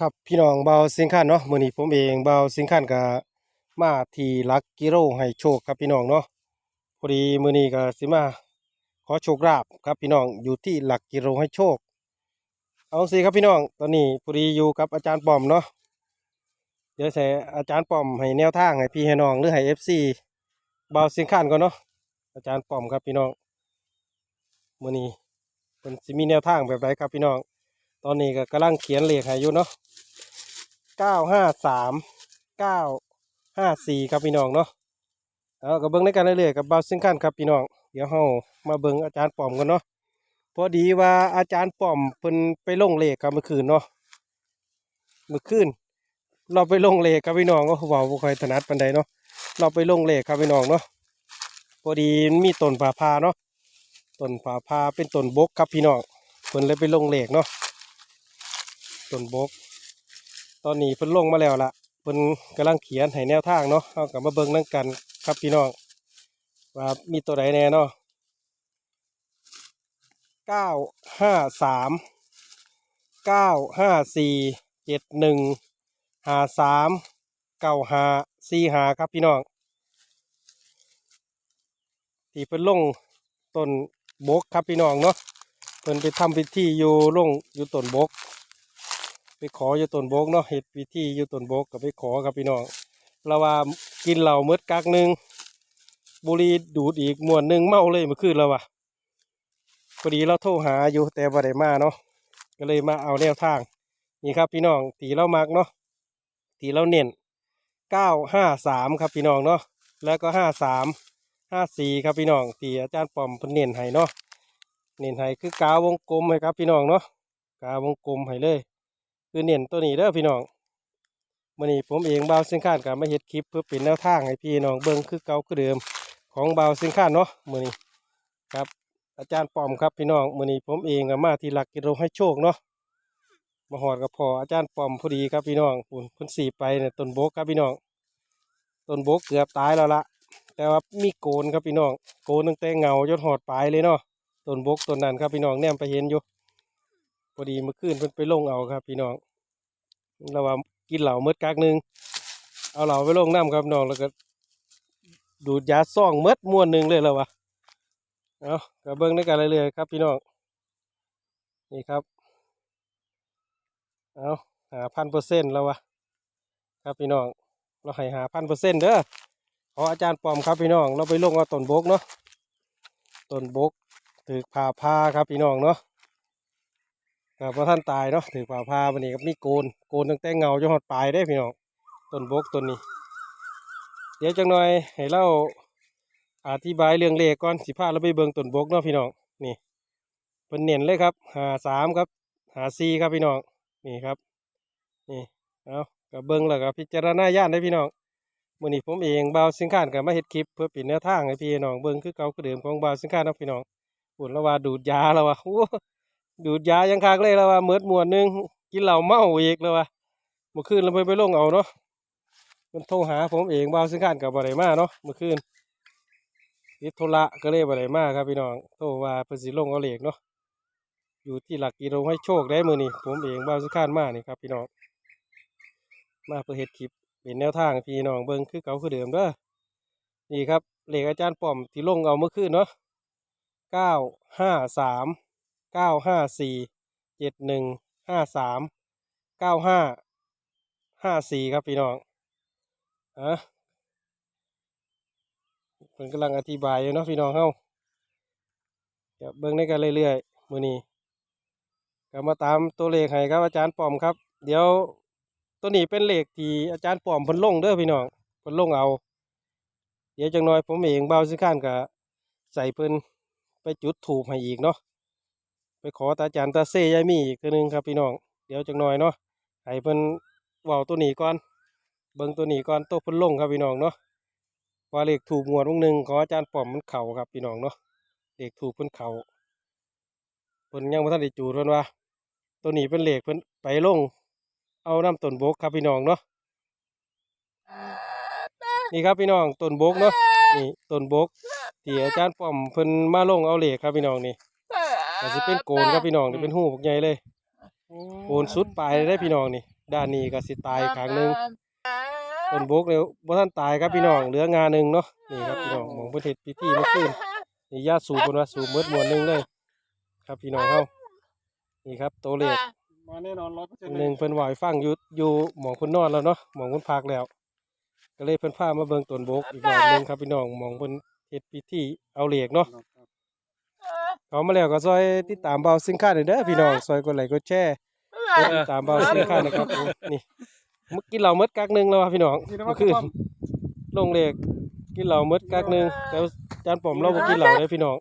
ครับพี่น้องเบาสิงคันเนาะมือนี้ผมเองเบาสิงคันก็มาทีลักกิโลให้โชคครับพี่น้องเนาะพอดีมือนี้ก็สิมาขอโชคลาภครับพี่น้องอยู่ที่หลักกิโลให้โชค เอาสิครับพี่น้องตอนนี้พอดีอยู่กับอาจารย์ปอมเนาะเดี๋ยวใส่อาจารย์ปอมให้แนวทางให้พี่ให้น้องหรือให้ FC เบาสิงคันก่อนเนาะอาจารย์ปอมครับพี่น้องมือนี้เพิ่นสิมีแนวทางแบบไรครับพี่น้อง ตอนนี้ก็กำลังเขียนเลขให้อยู่เนาะเก้าห้าสามเก้าห้าสี่ครับพี่น้องเนาะเอาก็เบิ้งในกันเรื่อยๆกับบาวซิงคันครับพี่น้อง เดี๋ยวเฮามาเบิ้งอาจารย์ป้อมกันเนาะพอดีว่าอาจารย์ป้อมเพิ่นไปลงเลขครับเมื่อคืนเนาะเมื่อคืนเราไปลงเลขครับพี่น้องก็เว้าบ่ค่อยถนัดปานใดเนาะเราไปลงเลขครับพี่น้องเนาะพอดีมีต้นผาพาเนาะต้นผาพาเป็นต้นบกครับพี่น้องเพิ่นเลยไปลงเลขเนาะ ต้นบก ตอนนี้เพิ่นลงมาแล้วล่ะเพิ่นกำลังเขียนให้แนวทางเนาะเอากลับมาเบิ่งนั่งกันครับพี่น้องว่ามีตัวใดแน่เนาะเก้าห้าสามเก้าห้าสี่เจ็ดหนึ่งห้าสามเก้าห้าสี่หาครับพี่น้องที่เพิ่นลงต้นบกครับพี่น้องเนาะเพิ่นไปทำพิธีอยู่ลงอยู่ต้นบก ไปขออยู่ต้นโบกเนาะเห็ดพิธีอยู่ต้นโบกกับไปขอครับพี่น้องเราว่ากินเหล้าเมืดกักหนึ่งบุรีดูดอีกมวนหนึ่งเมาเลยเมื่อคืนแล้ววะพอดีเราโทรหาอยู่แต่บ่ได้มาเนาะก็เลยมาเอาแนวทาง นี่ครับพี่น้องตีเรามักเนาะตีเราเน้นเก้าห้าสามครับพี่น้องเนาะแล้วก็ห้าสามห้าสี่ครับพี่น้องตีอาจารย์ปอมเพิ่นเน้นให้เนาะเน้นให้คือกาววงกลมให้ครับพี่น้องเนาะกาวงกลมให้เลย คือเน้นตัวนี้เด้อพี่น้องมื่อนี้ผมเองเบาสิงคากับมาเฮ็ดคลิปเพื่อเป็นแนวทางให้พี่น้องเบิ่งคือเก่าคือเดิมของเบาสิงคาเนาะมื่อนี้ครับ อาจารย์ปอมครับพี่น้องมื่อนี้ผมเองก็มาที่หลักกิโลให้โชคเนาะมาหอดกับพออาจารย์ปอมพอดีครับพี่น้องปุ่นเพิ่นสีไปเนี่ยต้นโบกครับพี่น้องต้นโบกเกือบตายแล้วละแต่ว่ามีโกนครับพี่น้องโกนตั้งแต่เงาจนหอดปลายเลยเนาะต้นโบกต้นนั้นครับพี่น้องแนมไปเห็นอยู่พอดีเมื่อคืนเพิ่นไปลงเอาครับพี่น้อง เราว่ากินเหล้าเมดกากหนึ่งเอาเหล้าไปลงน้ำครับน้องแล้วก็ดูดยาซ่องเมดม้วนหนึ่งเลยแล้ววะเอาก็เบิ้องด้วยกันเรื่อยๆครับพี่น้องนี่ครับเอาหาพันเปอร์เซ็นต์แล้ววะครับพี่น้องเราให้หาพันเปอร์เซ็นต์เด้อขออาจารย์ปอมครับพี่น้องเราไปลงเอาต้นบกเนาะต้นบกถือผ่าพาครับพี่น้องเนาะ ครับพอท่านตายเนาะถือผ่าพาวันนี้กับนี่โกนโกนตั้งแต่เงาจนหอดปลายได้พี่น้องต้นบกต้นนี้ เดี๋ยวจังหน่อยให้เราอธิบายเรื่องเลขก่อนสิพาเราไปเบิ่งต้นบกเนาะพี่น้องนี่เป็นเน้นเลยครับหาสามครับหาสี่ครับพี่น้องนี่ครับนี่เอากับเบิ่งแล้วก็พิจารณาญาณได้พี่น้องมื่อนี้ผมเองบ่าวสิงคานกับมาเฮ็ดคลิปเพื่อเป็นแนวทางให้พี่น้องเบิ่งคือเก่าคือเดิมของบ่าวสิงคานนะพี่น้องปุ่นล้วว่าดูดยาแล้วว่าโอ้ ดูดยายังคักเลยแล้วว่าเมิดมวนหนึงกินเหล้าเมาอีกแล้วว่าเมื่อคืนเราไปไปลงเอาเนาะมันโทรหาผมเองบ่าวซึ่งข้านกับบ่ได้มาเนาะเมื่อคืนติดธุระก็เลยบ่ได้มาครับพี่น้องโทรว่าเพิ่นสิลงเอาเหล็กเนาะอยู่ที่หลักกิโลให้โชคได้มือนี้ผมเองบ่าวซึ่งข้านมานี่ครับพี่น้องมาเพื่อเฮ็ดคลิปเป็นแนวทางพี่น้องเบิ่งคือเก่าคือเดิมเด้อนี่ครับเหล็กอาจารย์ป้อมที่ลงเอาเมื่อคืนเนาะเก้าห้าสาม เก้าห้าสี่เจ็ดหนึ่งห้าสามเก้าห้าห้าสี่ครับพี่น้องอะเพิ่นกำลังอธิบายอยู่เนาะพี่น้องเฮาเดี๋ยวเบิ่งในกันเรื่อยๆมือนี้ก็มาตามตัวเลขให้ครับอาจารย์ป้อมครับ เดี๋ยวตัวนี้เป็นเลขที่อาจารย์ป้อมพิ่นลงเด้อพี่น้องพิ่นลงเอา เดี๋ยวจังน้อยผมเองเบาสิข้านก็ใส่เพิ่นไปจุดถูกให้อีกเนาะ ไปขอตาจันตาเซ่ยายมีอีกตัวหนึงครับพี่น้องเดี๋ยวจังหน่อยเนาะให้เพิ่นว้าวตัวนี้ก่อน เบิ่งตัวนี้ก่อนโตวเพิ่นลงครับพี่น้องเนาะว่าเลขถูกงวดวงหนึ่งขออาจารย์ป้อมมันเข่าครับพี่น้องเนาะเลขถูกเพิ่นเข่าเพิ่นยังบ่ทันได้จูดเพิ่นว่า ตัวนี้เป็นเลขเพิ่นไปลง เอาน้ำต้นโบกครับพี่น้องเนาะนี่ครับพี่น้องต้นโบกเนาะนี่ต้นโบกที่อาจารย์ป้อมเพิ่นมาลงเอาเลขครับพี่น้องนี่ ก็สิเป็นโกนครับพี่น้องนี่เป็นหูพวกใหญ่เลย โกนสุดปลายเลยได้พี่น้องนี่ ด้านนี้ก็สิตายข้างหนึงต้นบกเนี่ยบ่ทันตายครับพี่น้องเหลืองาหนึงเนาะนี่ครับพี่น้องหมองเพิ่นเฮ็ดพิธีเมื่อคืนนี่ญาติสูบเพิ่นว่าสูบหมดมวนหนึงเลย ครับพี่น้องเฮานี่ครับตัวเลข มาแน่นอนร้อยเปอร์เซ็นต์หนึ่งเพิ่นไหวาให้ฟังอยู่อยู่หมองเพิ่นนอนแล้วเนาะหมองเพิ่นพักแล้ว ก็เลยเพิ่นพามาเบิ่งต้นบกอีกรอบหนึงครับพี่น้องหมองเพิ่นเฮ็ดพิธีเอาเหล็กเนาะ เขามาแล้วก็ซอยติดตามเบาซิงค่าหน่อยเด้อพี่น้องซอยกดไลค์กดแชร์กดติดตามเบาซิงค่านะครับผมนี่เมื่อกินเหล้าเมดกักหนึงแล้วว่ะพี่น้องนี่นะเมื่ว่าอคืนต้อมลงเหล็กกินเหล้าเมดกักหนึงแต่ว่าจานป๋อมเราบ่กินเหล้าเลยพี่น้อง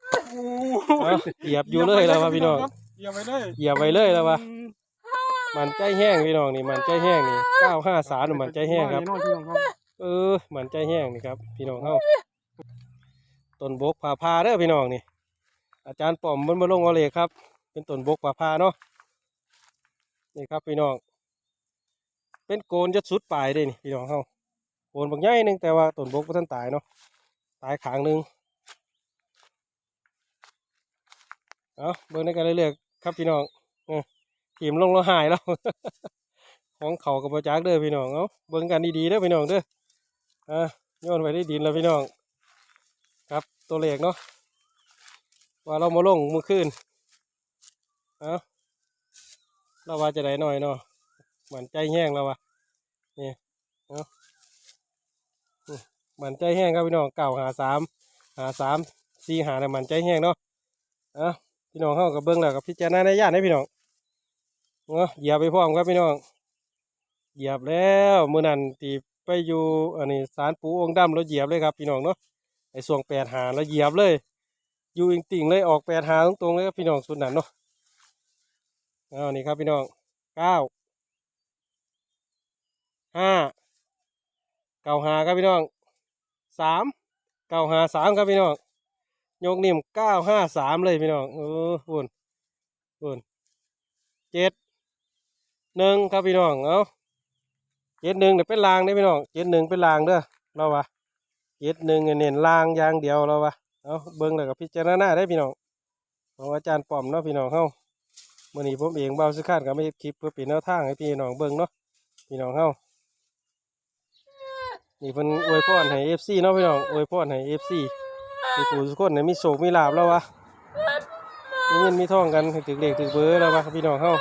เอาเหยียบอยู่เลยแล้วว่ะพี่น้องเหยียบไปเลยเหยียบไว้เลยแล้วว่ะมันใจแห้งพี่น้องนี่มันใจแห้งนี่เก้าห้าสามมันใจแห้งครับแน่นอนพี่น้องครับเออมันใจแห้งนี่ครับ พี่น้องเฮาต้นบกผาพาเด้อพี่น้องนี่ อาจารย์ป้อมมันมาลงเอเลครับ เป็นต้นบกผาพาเนาะนี่ครับพี่น้อง เป็นโกนจะสุดปลายเด้นี่พี่น้องเฮาโกนบางใหญ่หนึ่งแต่ว่าต้นบกบ่ทันตายเนาะตายขางหนึ่งเอาเบิ่งในกันเรื่อยๆครับพี่น้องเออทีมลงแล้วหายแล้วของเขากับประจักเด้อพี่น้องเอาเบิ่งกันดีๆเด้อพี่น้องเด้ออะโยนไว้ได้ดินแล้วพี่น้อง ครับตัวเลขเนาะ ว่าเรามาลงมื่อคืนเอาเราว่าจะได้หน่อยเนาะหมันใจแห้งแล้ววะนี่เอาอืมหมันใจแห้งครับพี่น้องเก่าหาสามหาสามสี่หาเนี่ยหมันใจแห้งเนาะเอะพี่น้องเข้ากับเบิ้งแล้วกับพิจารณาในญาติให้พี่น้องเนาะเหยียบไปพร้อมครับพี่น้องเหยียบแล้วมือนันตีไปอยู่อันนี้สารปูองค์ดำแล้วเหยียบเลยครับพี่น้องเนาะไอ้ส่วงแปดหาแล้วเหยียบเลย อยู่อิงติ่งเลยออกแปดหาตรงๆเลยครับพี่น้องสุดนั้นเนาะเอานี่ครับพี่น้องเก้าห้าเก้าหาครับพี่น้องสามเก้าหาสามครับพี่น้องยกนิ่มเก้าห้าสามเลยพี่น้องเออปุ่นปุ่นเจ็ดหนึ่งครับพี่น้องเอาเจ็ดหนึ่งเนี่ยวเป็นลางได้พี่น้องเจ็ดหนึ่งเป็นลางเด้อเราวะเจ็ดหนึ่งเนี่ยเน้นลางอย่างเดียวเราวะ เอาเบิ้งแล้วก็พิจารณาได้พี่น้องของอาจารย์ป้อมเนาะพี่น้องเฮามื่อนี้ผมเองเบาสุขานก็ไม่คลิปเพื่อป็นแนวทางให้พี่น้องเบิ้งเนาะพี่น้องเฮานี่เพิ่นอวยพรให้เอฟซีเนาะพี่น้องอวยพรให้เอฟซีทุกผู้ทุกคนเนี่ยมีโศกมีลาบแล้ววะมีเงินมีทองกันถึงเลขถึงเบอร์แล้ววะพี่น้องเฮา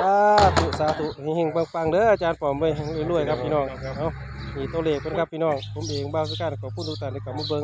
สาธุสาธุเฮงๆปังๆเด้ออาจารย์ป้อมไปรวยๆครับพี่น้องเอานี่ตัวเลขเพิ่นครับพี่น้องผมเองบ่าวสการขอบคุณทุกท่านที่เข้ามาเบิง